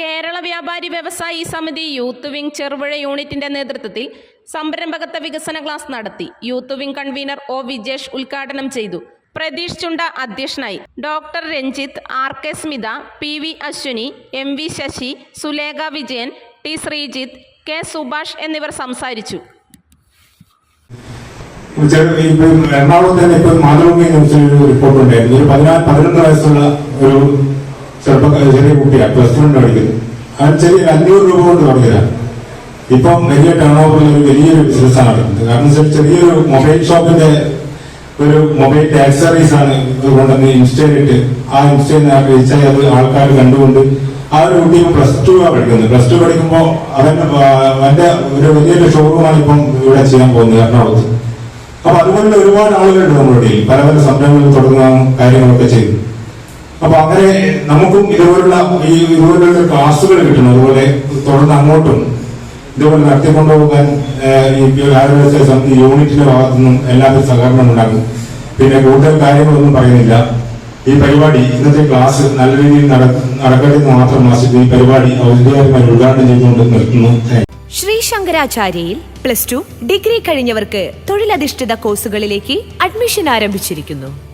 കേരള വ്യാപാരി വ്യവസായി സമിതി യൂത്ത് വിംഗ് ചെറുപുഴ യൂണിറ്റിന്റെ നേതൃത്വത്തിൽ സംരംഭകത്വ വികസന ക്ലാസ് നടത്തി. Youth wing convener O Vijesh ഉദ്ഘാടനം ചെയ്തു. പ്രതീഷ് ചുണ്ട അധ്യക്ഷനായി. Doctor Ranjith R K Smitha P V Ashwini M V Sasi Sulekha Vijayan T Sreejith K Subhash എന്നിവർ സംസാരിച്ചു. എറണാകുളത്ത് തന്നെ ഇപ്പോൾ മാതൃഭൂമി റിപ്പോർട്ട് ഉണ്ടായിരുന്നു. ഒരു പതിനാല് പതിനൊന്ന് വയസ്സുള്ള ഒരു ചെറുപ്പക്കാര ചെറിയ കുട്ടിയാണ് പ്ലസ് ടുവിന് പഠിക്കുന്നു. അവൻ ചെറിയ അഞ്ഞൂറ് രൂപ കൊണ്ട് തുടങ്ങിയതാണ്. ഇപ്പം വലിയ ടേൺ ഓവറിൽ ഒരു വലിയൊരു ബിസിനസ്സാണ് നടക്കുന്നത് കാരണം വെച്ചാൽ ചെറിയൊരു മൊബൈൽ ഷോപ്പിന്റെ ഒരു മൊബൈൽ ആക്സറീസ് ആണ് കൊണ്ടുവന്ന് ഇൻസ്റ്റയിലിട്ട് ആ ഇൻസ്റ്റയിൽ റീച്ചായി അത് ആൾക്കാർ കണ്ടുകൊണ്ട് ആ ഒരു കുട്ടി പ്ലസ് ടു ആണ് പഠിക്കുന്നത്. പ്ലസ് ടു പഠിക്കുമ്പോൾ ആ, അവന്റെ ഒരു വലിയൊരു ഷോറൂമാണ് ഇപ്പം ഇവിടെ ചെയ്യാൻ പോകുന്നത് എറണാകുളത്ത്. അപ്പൊ അതുപോലെ ഒരുപാട് ആളുകളുണ്ട് നമ്മുടെ ഇടയിൽ. പല പല സംരംഭങ്ങൾ തുടങ്ങുന്ന കാര്യങ്ങളൊക്കെ ചെയ്തു അപ്പൊ അങ്ങനെ നമുക്കും ഇതുപോലുള്ള ഈ ഇതുപോലുള്ള ക്ലാസ്സുകൾ കിട്ടണം. അതുപോലെ തുടർന്ന് അങ്ങോട്ടും ഇതുപോലെ നടത്തിക്കൊണ്ടുപോകാൻ ഈ ആരോഗ്യ യൂണിറ്റിന്റെ ഭാഗത്തു നിന്നും എല്ലാവരും സഹകരണം ഉണ്ടാകും. പിന്നെ കൂടുതൽ കാര്യങ്ങളൊന്നും പറയുന്നില്ല. ഈ പരിപാടി ഇന്നത്തെ ക്ലാസ് നല്ല രീതിയിൽ നട- നടക്കട്ടെ എന്ന് മാത്രം ആശിച്ച് ഈ പരിപാടി ഔദ്യോഗികമായി ഉദ്ഘാടനം ചെയ്തുകൊണ്ട് നിർത്തുന്നു. ശ്രീ ശങ്കരാചാര്യയിൽ പ്ലസ് ടു ഡിഗ്രി കഴിഞ്ഞവർക്ക് തൊഴിലധിഷ്ഠിത കോഴ്സുകളിലേക്ക് അഡ്മിഷൻ ആരംഭിച്ചിരിക്കുന്നു.